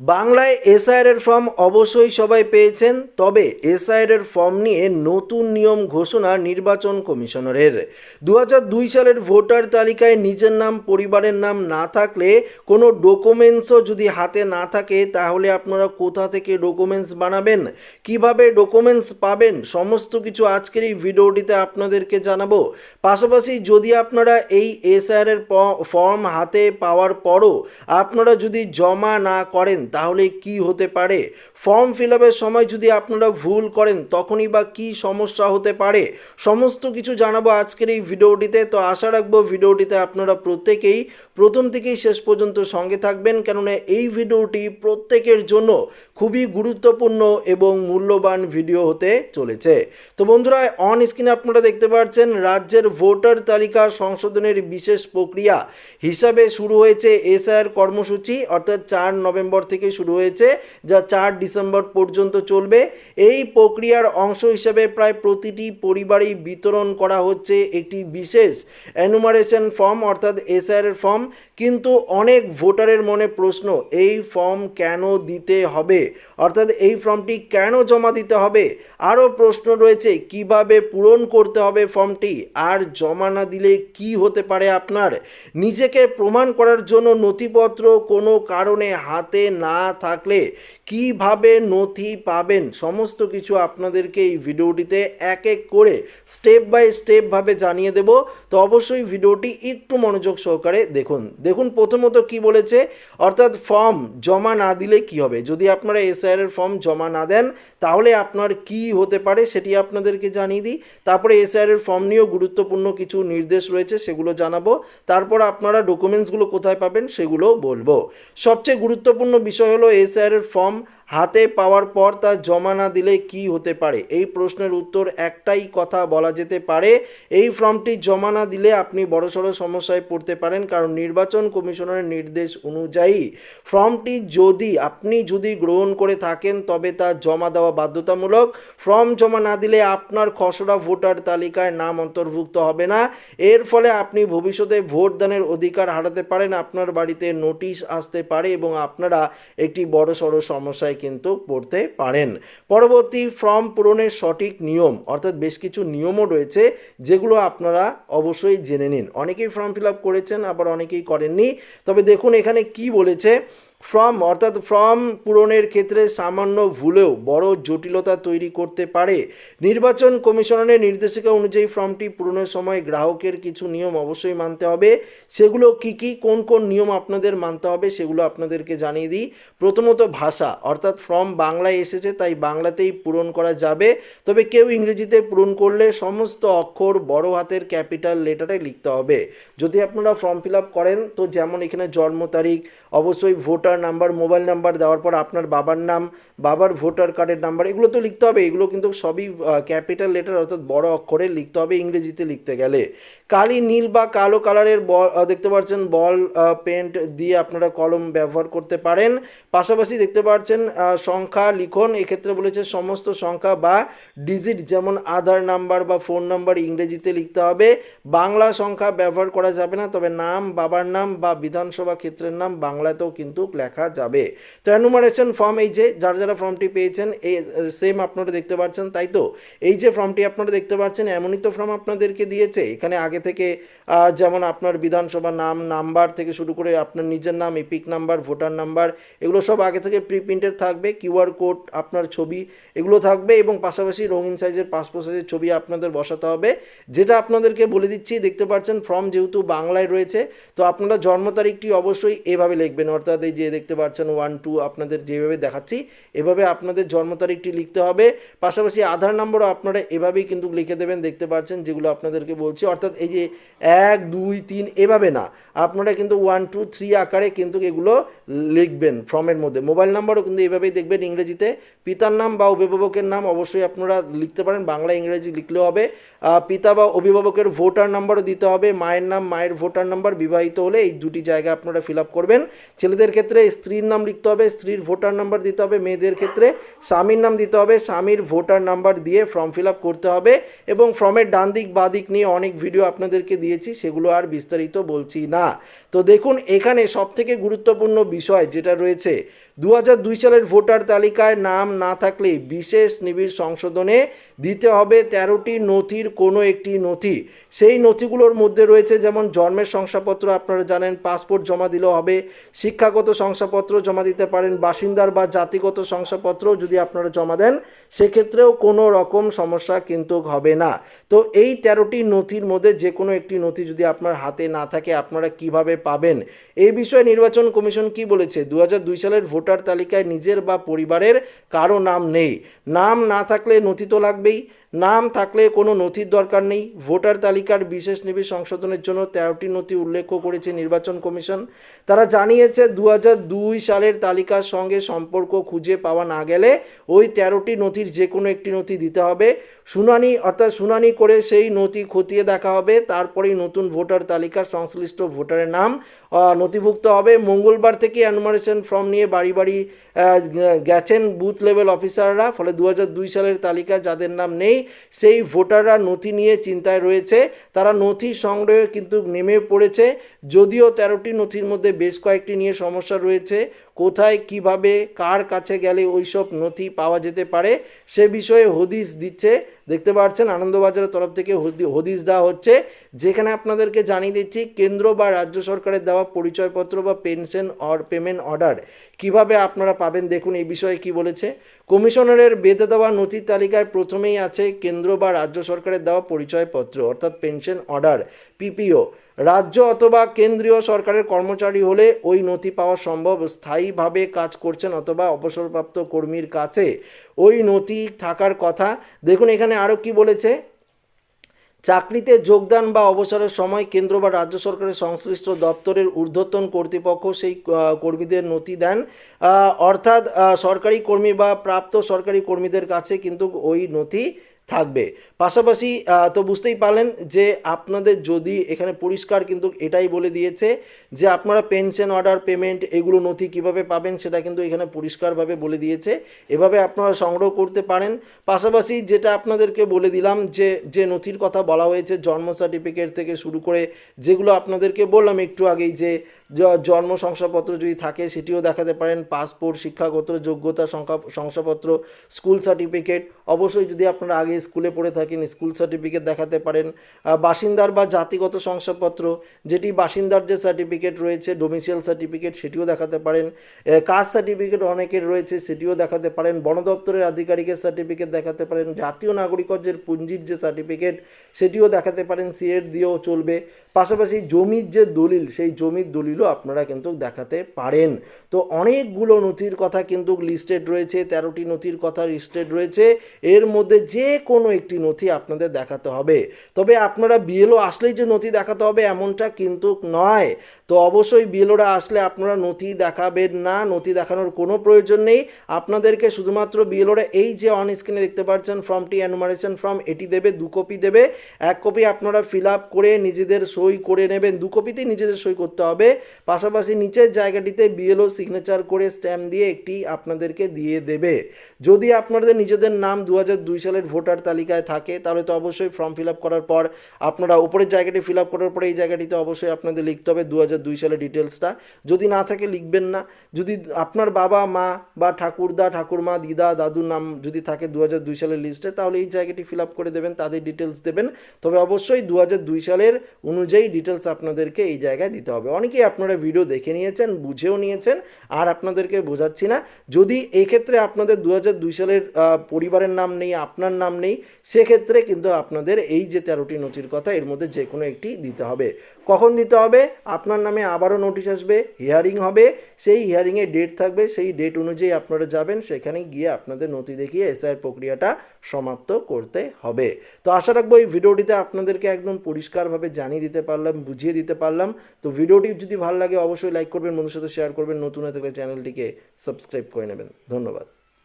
বাংলায় এসআইআর এর ফর্ম অবশ্যই সবাই পেয়েছেন, তবে এসআইআর এর ফর্ম নিয়ে নতুন নিয়ম ঘোষণা নির্বাচন কমিশনারের। দু সালের ভোটার তালিকায় নিজের নাম, পরিবারের নাম না থাকলে কোনো ডকুমেন্টসও যদি হাতে না থাকে, তাহলে আপনারা কোথা থেকে ডকুমেন্টস বানাবেন? কীভাবে ডকুমেন্টস পাবেন? সমস্ত কিছু আজকের এই ভিডিওটিতে আপনাদেরকে জানাব। পাশাপাশি যদি আপনারা এই এসআইআর এর ফর্ম হাতে পাওয়ার পরও আপনারা যদি জমা না করেন তাহলে কি হতে পারে? ফর্ম ফিল আপের সময় যদি আপনারা ভুল করেন, তখনই বা কি সমস্যা হতে পারে? সমস্ত কিছু জানাব আজকের এই ভিডিওটিতে। তো আশা রাখব ভিডিওটিতে আপনারা প্রত্যেকেই প্রথম থেকেই শেষ পর্যন্ত সঙ্গে থাকবেন। কেননা এই ভিডিওটি প্রত্যেকের জন্য খুবই গুরুত্বপূর্ণ এবং মূল্যবান ভিডিও হতে চলেছে। তো বন্ধুরা অন স্ক্রিনে আপনারা দেখতে পাচ্ছেন, রাজ্যের ভোটার তালিকা সংশোধনের বিশেষ প্রক্রিয়া হিসাবে শুরু হয়েছে এসআইআর কর্মসূচি, অর্থাৎ চার নভেম্বর থেকে শুরু হয়েছে, যা চার ডিসেম্বর পর্যন্ত চলবে। এই প্রক্রিয়ার অংশ হিসেবে প্রায় প্রতিটি পরিবারেই বিতরণ করা হচ্ছে একটি বিশেষ অ্যানুমারেশন ফর্ম অর্থাৎ এসআইআর ফর্ম কিন্তু অনেক ভোটারের মনে প্রশ্ন, এই ফর্ম কেন দিতে হবে? অর্থাৎ এই ফর্মটি কেন জমা দিতে হবে? আরও প্রশ্ন রয়েছে, কীভাবে পূরণ করতে হবে ফর্মটি? আর জমা না দিলে কি হতে পারে আপনার? নিজেকে প্রমাণ করার জন্য নথিপত্র কোনো কারণে হাতে না থাকলে কীভাবে নথি পাবেন? সমস্ত কিছু আপনাদেরকে এই ভিডিওটিতে এক এক করে স্টেপ বাই স্টেপভাবে জানিয়ে দেব। তো অবশ্যই ভিডিওটি একটু মনোযোগ সহকারে দেখুন। দেখুন প্রথমত কি বলেছে, অর্থাৎ ফর্ম জমা না দিলে কি হবে? যদি আপনারা এসআইআর এর ফর্ম জমা না দেন তাহলে আপনার কি হতে পারে সেটি আপনাদেরকে জানিয়ে দিই। তারপরে এসআইআর এর ফর্ম নিয়েও গুরুত্বপূর্ণ কিছু নির্দেশ রয়েছে, সেগুলো জানাব। তারপর আপনারা ডকুমেন্টসগুলো কোথায় পাবেন সেগুলো বলব। সবচেয়ে গুরুত্বপূর্ণ বিষয় হলো এসআইআর এর ফর্ম হাতে পাওয়ার পর তা জমা না দিলে কি হতে পারে? এই প্রশ্নের উত্তর একটাই কথা বলা যেতে পারে, এই ফর্মটি জমা না দিলে আপনি বড়সড় সমস্যায় পড়তে পারেন, কারণ নির্বাচন কমিশনের নির্দেশ অনুযায়ী ফর্মটি যদি আপনি যদি গ্রহণ করে থাকেন, তবে তা জমা দেওয়া বাধ্যতামূলক ফর্ম জমা না দিলে আপনার খসড়া ভোটার তালিকায় নাম অন্তর্ভুক্ত হবে না। এর ফলে আপনি ভবিষ্যতে ভোট দানের অধিকার হারাতে পারেন, আপনার বাড়িতে নোটিশ আসতে পারে এবং আপনারা একটি বড়সড় সমস্যায় কিন্তু পড়তে পারেন। পরবর্তী ফর্ম পূরণের সঠিক নিয়ম, অর্থাৎ বেশ কিছু নিয়মও রয়েছে, যেগুলো আপনারা অবশ্যই জেনে নিন। অনেকেই ফর্ম ফিল আপ করেছেন, আবার অনেকেই করেননি। তবে দেখুন এখানে কি বলেছে ফর্ম অর্থাৎ ফর্ম পূরণের ক্ষেত্রে সামান্য ভুলেও বড় জটিলতা তৈরি করতে পারে। নির্বাচন কমিশনের নির্দেশিকা অনুযায়ী ফর্মটি পূরণের সময় গ্রাহকের কিছু নিয়ম অবশ্যই মানতে হবে। সেগুলো কি কি, কোন কোন নিয়ম আপনাদের মানতে হবে সেগুলো আপনাদেরকে জানিয়ে দিই। প্রথমত ভাষা, অর্থাৎ ফর্ম বাংলায় এসেছে তাই বাংলাতেই পূরণ করা যাবে। তবে কেউ ইংরেজিতে পূরণ করলে সমস্ত অক্ষর বড় হাতের ক্যাপিটাল লেটারে লিখতে হবে। যদি আপনারা ফর্ম ফিল আপ করেন, তো যেমন এখানে জন্ম তারিখ, অবশ্যই ভোটার নাম্বার, মোবাইল নাম্বার দেওয়ার পর আপনার বাবার নাম, বাবার ভোটার কার্ডের নাম্বার, এগুলো তো লিখতে হবে। এগুলো কিন্তু সবই ক্যাপিটাল লেটার অর্থাৎ বড় অক্ষরে লিখতে হবে, ইংরেজিতে লিখতে গেলে। কালি নীল বা কালো কালারের বল দেখতে পাচ্ছেন, বল পেন্ট দিয়ে আপনারা কলম ব্যবহার করতে পারেন। পাশাপাশি দেখতে পাচ্ছেন সংখ্যা লিখন, এক্ষেত্রে বলেছে সমস্ত সংখ্যা বা ডিজিট যেমন আধার নাম্বার বা ফোন নাম্বার ইংরেজিতে লিখতে হবে। বাংলা সংখ্যা ব্যবহার করা যাবে না, তবে নাম, বাবার নাম বা বিধানসভা ক্ষেত্রের নাম বাংলাতেও কিন্তু লেখা যাবে। তো অ্যানুমারেশন ফর্ম এই যে যারা যারা ফর্মটি পেয়েছেন, এই সেম আপনারা দেখতে পাচ্ছেন, তাই তো? এই যে ফর্মটি আপনারা দেখতে পাচ্ছেন, এমনই তো ফর্ম আপনাদেরকে দিয়েছে। এখানে আগে থেকে যেমন আপনার বিধানসভা নাম নাম্বার থেকে শুরু করে আপনার নিজের নাম, এপিক নাম্বার, ভোটার নাম্বার, এগুলো সব আগে থেকে প্রি প্রিন্টেড থাকবে কিউআর কোড আপনার ছবি, এগুলো থাকবে এবং পাশাপাশি রঙিন সাইজের পাসপোর্ট সাইজের ছবি আপনাদের বসাতে হবে। যেটা আপনাদেরকে বলে দিচ্ছি, দেখতে পাচ্ছেন ফর্ম যেহেতু বাংলায় রয়েছে, তো আপনারা জন্ম তারিখটি অবশ্যই এভাবে লিখবেন, অর্থাৎ এই যে দেখতে পাচ্ছেন ওয়ান টু আপনাদের যেভাবে দেখাচ্ছি, এভাবে আপনাদের জন্ম তারিখটি লিখতে হবে। পাশাপাশি আধার নম্বরও আপনারা এভাবেই কিন্তু লিখে দেবেন, দেখতে পাচ্ছেন যেগুলো আপনাদেরকে বলছি। অর্থাৎ এই যে এক, দুই, তিন, এভাবে না, আপনারা কিন্তু ওয়ান টু থ্রি আকারে কিন্তু এগুলো লিখবেন ফর্মের মধ্যে। মোবাইল নাম্বারও কিন্তু এভাবেই দেখবেন ইংরেজিতে। পিতার নাম বা অভিভাবকের নাম অবশ্যই আপনারা লিখতে পারেন, বাংলা, ইংরেজি লিখলেও হবে। পিতা বা অভিভাবকের ভোটার নাম্বারও দিতে হবে। মায়ের নাম, মায়ের ভোটার নাম্বার বিবাহিত হলে এই দুটি জায়গা আপনারা ফিল আপ করবেন। ছেলেদের ক্ষেত্রে ক্ষেত্রে স্ত্রীর নাম লিখতে হবে, স্ত্রীর ভোটার নাম্বার দিতে হবে মেয়েদের ক্ষেত্রে, স্বামীর নাম দিতে হবে, স্বামীর ভোটার নাম্বার দিয়ে ফর্ম ফিল আপ করতে হবে এবং ফর্মের ডান দিক, বা দিক নিয়ে অনেক ভিডিও আপনাদেরকে দিয়েছি, সেগুলো আর বিস্তারিত বলছি না। তো দেখুন, এখানে সবথেকে গুরুত্বপূর্ণ বিষয় যেটা রয়েছে দু দুই সালের ভোটার তালিকায় নাম না থাকলে বিশেষ নিবিড় সংশোধনে দিতে হবে তেরোটি নথির কোনো একটি নথি। সেই নথিগুলোর মধ্যে রয়েছে যেমন জন্মের শংসাপত্র, আপনারা জানেন পাসপোর্ট জমা দিলেও হবে, শিক্ষাগত শংসাপত্র জমা দিতে পারেন, বাসিন্দার বা জাতিগত শংসাপত্র যদি আপনারা জমা দেন, সেক্ষেত্রেও কোনো রকম সমস্যা কিন্তু হবে না। তো এই তেরোটি নথির মধ্যে যে কোনো একটি নথি যদি আপনার হাতে না থাকে, আপনারা কীভাবে পাবেন? এই বিষয়ে নির্বাচন কমিশন কি বলেছে? দু সালের ভোটার তালিকায় নিজের বা পরিবারের কারও নাম নেই। নাম না থাকলে নথি তো লাগবেই। নাম থাকলে কোনো নথির দরকার নেই। ভোটার তালিকার বিশেষ নিবিড় সংশোধনের জন্য তেরোটি নথি উল্লেখ করেছে নির্বাচন কমিশন। তারা জানিয়েছে দু সালের তালিকার সঙ্গে সম্পর্ক খুঁজে পাওয়া না গেলে ওই তেরোটি নথির যে কোনো একটি নথি দিতে হবে। শুনানি, অর্থাৎ শুনানি করে সেই নথি খতিয়ে দেখা হবে। তারপরেই নতুন ভোটার তালিকা, সংশ্লিষ্ট ভোটারের নাম নথিভুক্ত হবে। মঙ্গলবার থেকে অ্যানুমারেশন ফর্ম নিয়ে বাড়ি বাড়ি গেছেন বুথ লেভেল অফিসাররা। ফলে দু দুই সালের তালিকা যাদের নাম নেই, সেই ভোটাররা নথি নিয়ে চিন্তায় রয়েছে। তারা নথি সংগ্রহে কিন্তু নেমে পড়েছে। যদিও তেরোটি নথির মধ্যে বেশ কয়েকটি নিয়ে সমস্যা রয়েছে। কোথায় কীভাবে, কার কাছে গেলে ওইসব নথি পাওয়া যেতে পারে, সে বিষয়ে হদিশ দিচ্ছে। দেখতে পাচ্ছেন, আনন্দবাজারের তরফ থেকে হদি- হদিশ দেওয়া হচ্ছে। যেখানে আপনাদেরকে জানিয়ে দিচ্ছি, কেন্দ্র বা রাজ্য সরকারের দেওয়া পরিচয়পত্র বা পেনশন অর, পেমেন্ট অর্ডার কীভাবে আপনারা পাবেন, দেখুন এই বিষয়ে কি বলেছে। কমিশনারের বেঁধে দেওয়া নথির তালিকায় প্রথমেই আছে, কেন্দ্র বা রাজ্য সরকারের দেওয়া পরিচয়পত্র, অর্থাৎ পেনশন অর্ডার, পিপিও। রাজ্য অথবা কেন্দ্রীয় সরকারের কর্মচারী হলে ওই নথি পাওয়া সম্ভব। স্থায়ীভাবে কাজ করছেন অথবা অবসরপ্রাপ্ত কর্মীর কাছে ওই নথি থাকার কথা। দেখুন, এখানে আরও কি বলেছে? চাকরিতে যোগদান বা অবসরের সময় কেন্দ্র বা রাজ্য সরকারের সংশ্লিষ্ট দপ্তরের ঊর্ধ্বতন কর্তৃপক্ষ সেই কর্মীদের নথি দেন। অর্থাৎ সরকারি কর্মী বা প্রাপ্ত সরকারি কর্মীদের কাছে কিন্তু ওই নথি থাকবে। পাশাপাশি তো বুঝতেই পারলেন যে আপনাদের যদি এখানে পরিষ্কার কিন্তু এটাই বলে দিয়েছে যে আপনারা পেনশন অর্ডার পেমেন্ট এগুলো নথি কীভাবে পাবেন সেটা কিন্তু এখানে পরিষ্কারভাবে বলে দিয়েছে। এভাবে আপনারা সংগ্রহ করতে পারেন। পাশাপাশি যেটা আপনাদেরকে বলে দিলাম যে যে নথির কথা বলা হয়েছে, জন্ম সার্টিফিকেট থেকে শুরু করে যেগুলো আপনাদেরকে বললাম একটু আগেই যে জন্ম শংসাপত্র যদি থাকে সেটিও দেখাতে পারেন। পাসপোর্ট, শিক্ষাগত যোগ্যতা শংসাপত্র স্কুল সার্টিফিকেট অবশ্যই যদি আপনারা আগে স্কুলে পড়ে থাকেন স্কুল সার্টিফিকেট দেখাতে পারেন। বাসিন্দার বা জাতিগত শংসাপত্র, যেটি বাসিন্দার যে সার্টিফিকেট রয়েছে ডোমিসিয়াল সার্টিফিকেট সেটিও দেখাতে পারেন। কাস্ট সার্টিফিকেট অনেকের রয়েছে, সেটিও দেখাতে পারেন। বন দপ্তরের আধিকারিকের সার্টিফিকেট দেখাতে পারেন। জাতীয় নাগরিকত্বের পুঞ্জির যে সার্টিফিকেট সেটিও দেখাতে পারেন। সিএড দিয়েও চলবে। পাশাপাশি জমির যে দলিল, সেই জমির দলিলও আপনারা কিন্তু দেখাতে পারেন। তো অনেকগুলো নথির কথা কিন্তু লিস্টেড রয়েছে, তেরোটি নথির কথা লিস্টেড রয়েছে। এর মধ্যে যে কোনো একটি নথি আপনাদের দেখাতে হবে। তবে আপনারা বিএলও আসলেই যে নথি দেখাতে হবে এমনটা কিন্তু নয়। তো অবশ্যই বিএলওরা আসলে আপনারা নথি দেখাবেন না, নথি দেখানোর কোনো প্রয়োজন নেই। আপনাদেরকে শুধুমাত্র বিএলওরা এই যে অন স্ক্রিনে দেখতে পাচ্ছেন ফর্মটি অ্যানুমারেশন ফর্ম এটি দেবে, দু কপি দেবে। এক কপি আপনারা ফিল আপ করে নিজেদের সই করে নেবেন। দু কপিতেই নিজেদের সই করতে হবে। পাশাপাশি নিচের জায়গাটিতে বিএলও সিগনেচার করে স্ট্যাম্প দিয়ে একটি আপনাদেরকে দিয়ে দেবে। যদি আপনাদের নিজেদের নাম দু দুই সালের ভোটার তালিকায় থাকে, তাহলে তো অবশ্যই ফর্ম ফিল আপ করার পর আপনারা উপরের জায়গাটি ফিল আপ করার পরে এই জায়গাটিতে অবশ্যই আপনাদের লিখতে হবে দু হাজার দুই সালের ডিটেলসটা। যদি না থাকে লিখবেন না। যদি আপনার বাবা, মা বা ঠাকুরদা, ঠাকুরমা, দিদা, দাদুর নাম যদি থাকে দু দুই সালের লিস্টে, তাহলে এই জায়গাটি ফিল আপ করে দেবেন, তাদের ডিটেলস দেবেন। তবে অবশ্যই দু দুই সালের অনুযায়ী ডিটেলস আপনাদেরকে এই জায়গায় দিতে হবে। অনেকেই আপনারা ভিডিও দেখে নিয়েছেন, বুঝেও নিয়েছেন, আর আপনাদেরকে বোঝাচ্ছি না। যদি এক্ষেত্রে আপনাদের দু দুই সালের পরিবারের নাম নেই, আপনার নাম নেই, সেক্ষেত্রে কিন্তু আপনাদের এই যে তেরোটি নথির কথা, এর মধ্যে যে কোনো একটি দিতে হবে। কখন দিতে হবে? আপনার নামে আবারও নোটিশ আসবে হিয়ারিং হবে, সেই হিয়ারিংয়ে ডেট থাকবে, সেই ডেট অনুযায়ী আপনারা যাবেন, সেখানে গিয়ে আপনাদের নথি দেখিয়ে এসআইয়ের প্রক্রিয়াটা সমাপ্ত করতে হবে। তো আশা রাখব এই ভিডিওটিতে আপনাদেরকে একদম পরিষ্কারভাবে জানিয়ে দিতে পারলাম, বুঝিয়ে দিতে পারলাম। তো ভিডিওটি যদি ভালো লাগে, অবশ্যই লাইক করবেন বন্ধুর সাথে শেয়ার করবেন, নতুন হয়ে থাকলে চ্যানেলটিকে সাবস্ক্রাইব করে নেবেন। ধন্যবাদ।